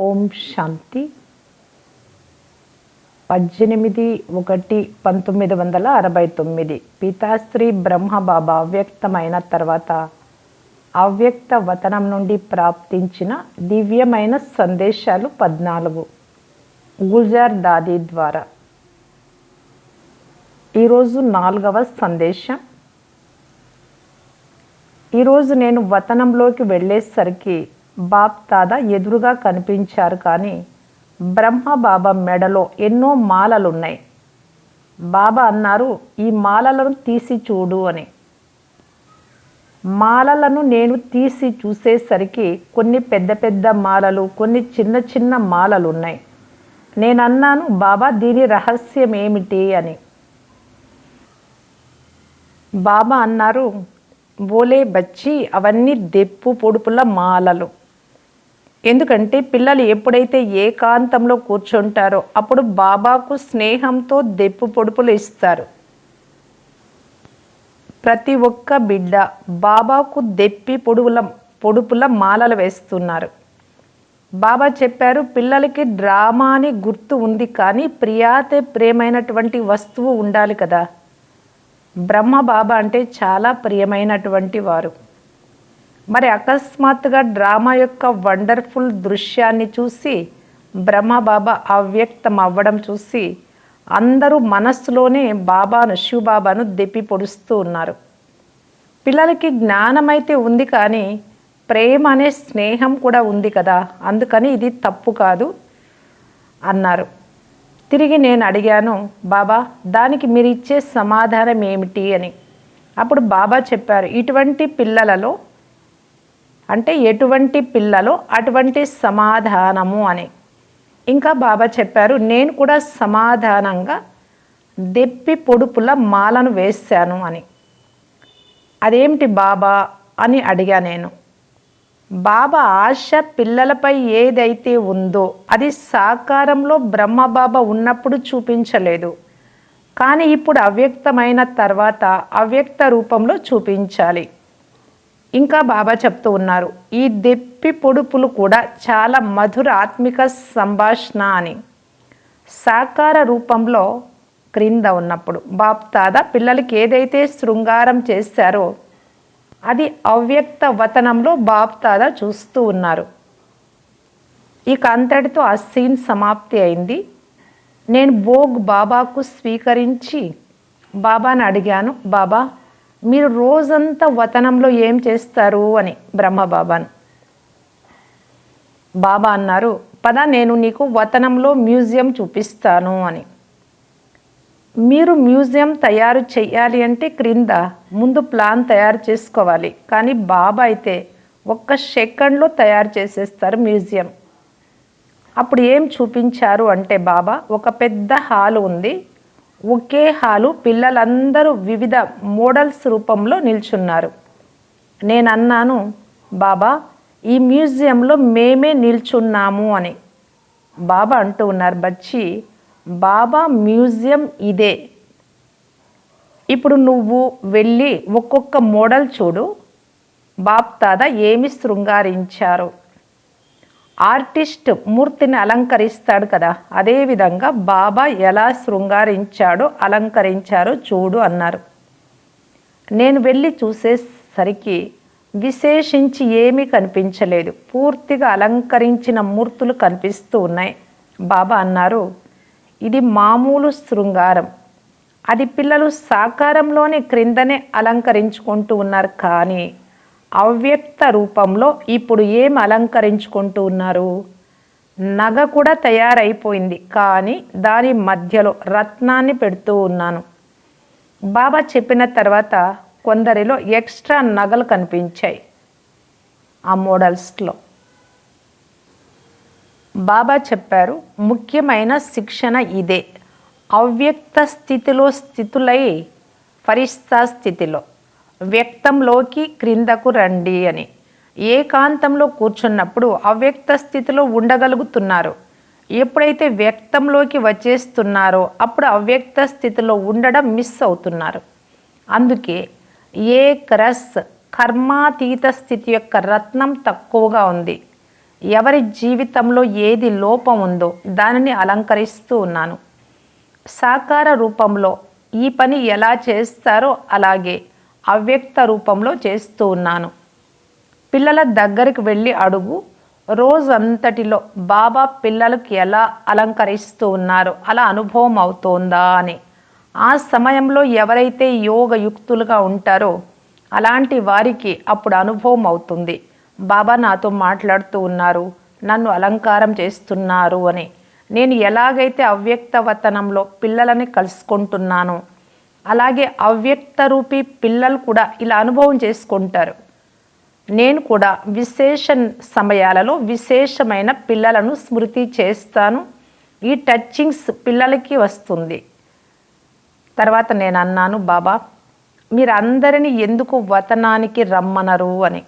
ఓం శాంతి. పద్దెనిమిది ఒకటి పంతొమ్మిది వందల అరవై తొమ్మిది. పితాశ్రీ బ్రహ్మబాబా అవ్యక్తమైన తర్వాత అవ్యక్త వతనం నుండి ప్రాప్తించిన దివ్యమైన సందేశాలు పద్నాలుగు. గుల్జార్ దాది ద్వారా. ఈరోజు నాలుగవ సందేశం. ఈరోజు నేను వతనంలోకి వెళ్ళేసరికి బాబ్ తాదా ఎదురుగా కనిపించారు కానీ బ్రహ్మ బాబా మెడలో ఎన్నో మాలలున్నాయి. బాబా అన్నారు ఈ మాలలను తీసి చూడు అని. మాలలను నేను తీసి చూసేసరికి కొన్ని పెద్ద పెద్ద మాలలు కొన్ని చిన్న చిన్న మాలలు ఉన్నాయి నేను అన్నాను బాబా దీని రహస్యం ఏమిటి అని. బాబా అన్నారు బోలే బచ్చి అవన్నీ దెప్పు పొడుపుల మాలలు. ఎందుకంటే పిల్లలు ఎప్పుడైతే ఏకాంతంలో కూర్చుంటారో అప్పుడు బాబాకు స్నేహంతో దెప్పు పొడుపులు ఇస్తారు. ప్రతి ఒక్క బిడ్డ బాబాకు దెప్పి పొడుగుల పొడుపుల మాలలు వేస్తున్నారు. బాబా చెప్పారు పిల్లలకి డ్రామా అని గుర్తు ఉంది కానీ ప్రియాతే ప్రియమైనటువంటి వస్తువు ఉండాలి కదా. బ్రహ్మ బాబా అంటే చాలా ప్రియమైనటువంటి వారు. మరి అకస్మాత్తుగా డ్రామా యొక్క వండర్ఫుల్ దృశ్యాన్ని చూసి బ్రహ్మ బాబా అవ్యక్తం అవ్వడం చూసి అందరూ మనస్సులోనే బాబాను శివబాబాను దెప్పి పొడుస్తూ ఉన్నారు. పిల్లలకి జ్ఞానం అయితే ఉంది కానీ ప్రేమ అనే స్నేహం కూడా ఉంది కదా అందుకని ఇది తప్పు కాదు అన్నారు. తిరిగి నేను అడిగాను బాబా దానికి మీరు ఇచ్చే సమాధానం ఏమిటి? అని. అప్పుడు బాబా చెప్పారు ఇటువంటి పిల్లలలో అంటే ఎటువంటి పిల్లలో అటువంటి సమాధానము అని. ఇంకా బాబా చెప్పారు నేను కూడా సమాధానంగా దెప్పి పొడుపుల మాలను వేశాను అని. అదేమిటి బాబా అని అడిగా నేను. బాబా ఆశ పిల్లలపై ఏదైతే ఉందో అది సాకారంలో బ్రహ్మబాబా ఉన్నప్పుడు చూపించలేదు. కానీ ఇప్పుడు అవ్యక్తమైన తర్వాత అవ్యక్త రూపంలో చూపించాలి. ఇంకా బాబా చెప్తూ ఉన్నారు ఈ దెప్పి పొడుపులు కూడా చాలా మధుర ఆత్మిక సంభాషణ అని. సాకార రూపంలో క్రింద ఉన్నప్పుడు బాప్ తాదా పిల్లలకి ఏదైతే శృంగారం చేశారో అది అవ్యక్త వతనంలో బాప్ తాదా చూస్తూ ఉన్నారు. ఇక అంతటితో ఆ సీన్ సమాప్తి అయింది. నేను భోగ్ బాబాకు స్వీకరించి బాబాని అడిగాను బాబా మీరు రోజంతా వతనంలో ఏం చేస్తారు అని బ్రహ్మబాబాను బాబా అన్నారు పద నేను నీకు వతనంలో మ్యూజియం చూపిస్తాను అని. మీరు మ్యూజియం తయారు చేయాలి అంటే క్రింద ముందు ప్లాన్ తయారు చేసుకోవాలి. కానీ బాబా అయితే ఒక్క సెకండ్లో తయారు చేసేస్తారు మ్యూజియం. అప్పుడు ఏం చూపించారు అంటే బాబా ఒక పెద్ద హాల్ ఉంది. ఒకే హాలు పిల్లలందరూ వివిధ మోడల్స్ రూపంలో నిల్చున్నారు. నేను అన్నాను బాబా ఈ మ్యూజియంలో మేమే నిల్చున్నాము అని. బాబా అంటూ ఉన్నారు బచ్చి బాబా మ్యూజియం ఇదే. ఇప్పుడు నువ్వు వెళ్ళి ఒక్కొక్క మోడల్ చూడు. బాప్ తాత ఏమి శృంగారించారు. ఆర్టిస్ట్ మూర్తిని అలంకరిస్తాడు కదా. అదేవిధంగా బాబా ఎలా శృంగారించాడో అలంకరించారో చూడు అన్నారు. నేను వెళ్ళి చూసేసరికి విశేషించి ఏమీ కనిపించలేదు. పూర్తిగా అలంకరించిన మూర్తులు కనిపిస్తూ ఉన్నాయి. బాబా అన్నారు ఇది మామూలు శృంగారం. అది పిల్లలు సాకారంలోనే క్రిందనే అలంకరించుకుంటూ ఉన్నారు కానీ అవ్యక్త రూపంలో ఇప్పుడు ఏం అలంకరించుకుంటూ ఉన్నారు? నగ కూడా తయారైపోయింది కానీ దాని మధ్యలో రత్నాన్ని పెడుతూ ఉన్నాను. బాబా చెప్పిన తర్వాత కొందరిలో ఎక్స్ట్రా నగలు కనిపించాయి ఆ మోడల్స్లో. బాబా చెప్పారు ముఖ్యమైన శిక్షణ ఇదే. అవ్యక్త స్థితిలో స్థితులై ఫరిస్తా స్థితిలో వ్యక్తంలోకి క్రిందకు రండి అని. ఏకాంతంలో కూర్చున్నప్పుడు అవ్యక్త స్థితిలో ఉండగలుగుతున్నారు. ఎప్పుడైతే వ్యక్తంలోకి వచ్చేస్తున్నారో అప్పుడు అవ్యక్త స్థితిలో ఉండడం మిస్ అవుతున్నారు. అందుకే ఏ క్రస్ కర్మాతీత స్థితి యొక్క రత్నం తక్కువగా ఉంది. ఎవరి జీవితంలో ఏది లోపం ఉందో దానిని అలంకరిస్తూ ఉన్నాను. సాకార రూపంలో ఈ పని ఎలా చేస్తారో అలాగే అవ్యక్త రూపంలో చేస్తూ ఉన్నాను. పిల్లల దగ్గరికి వెళ్ళి అడుగు రోజంతటిలో బాబా పిల్లలకు ఎలా అలంకరిస్తూ ఉన్నారో అలా అనుభవం అవుతోందా అని. ఆ సమయంలో ఎవరైతే యోగయుక్తులుగా ఉంటారో అలాంటి వారికి అప్పుడు అనుభవం అవుతుంది. బాబా నాతో మాట్లాడుతూ ఉన్నారు నన్ను అలంకారం చేస్తున్నారు అని. నేను ఎలాగైతే అవ్యక్త వతనంలో పిల్లలని కలుసుకుంటున్నానో అలాగే అవ్యక్త రూపీ పిల్లలు కూడా ఇలా అనుభవం చేసుకుంటారు. నేను కూడా విశేష సమయాలలో విశేషమైన పిల్లలను స్మృతి చేస్తాను. ఈ టచ్చింగ్స్ పిల్లలకి వస్తుంది. తర్వాత నేను అన్నాను బాబా మీరందరినీ ఎందుకు వతనానికి రమ్మనరు? అని.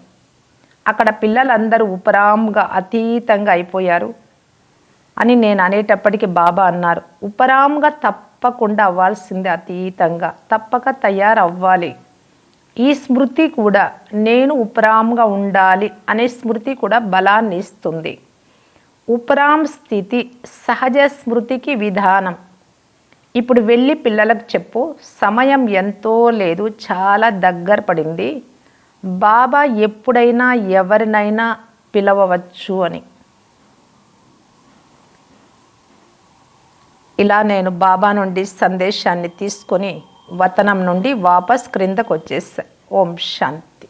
అక్కడ పిల్లలందరూ ఉపరాంగా అతీతంగా అయిపోయారు. అని నేను అనేటప్పటికీ బాబా అన్నారు. ఉపరాంగా తప్పకుండా అవ్వాల్సిందే అతీతంగా. తప్పక తయారవ్వాలి. ఈ స్మృతి కూడా నేను ఉపరాంగా ఉండాలి అనే స్మృతి కూడా బలాన్ని ఇస్తుంది. ఉపరాం స్థితి సహజ స్మృతికి విధానం. ఇప్పుడు వెళ్ళి పిల్లలకు చెప్పు సమయం ఎంతో లేదు చాలా దగ్గర పడింది. బాబా ఎప్పుడైనా ఎవరినైనా పిలవవచ్చు అని. ఇలా నేను బాబా నుండి సందేశాన్ని తీసుకొని వతనం నుండి వాపస్ క్రిందకు వచ్చేసా. ఓం శాంతి.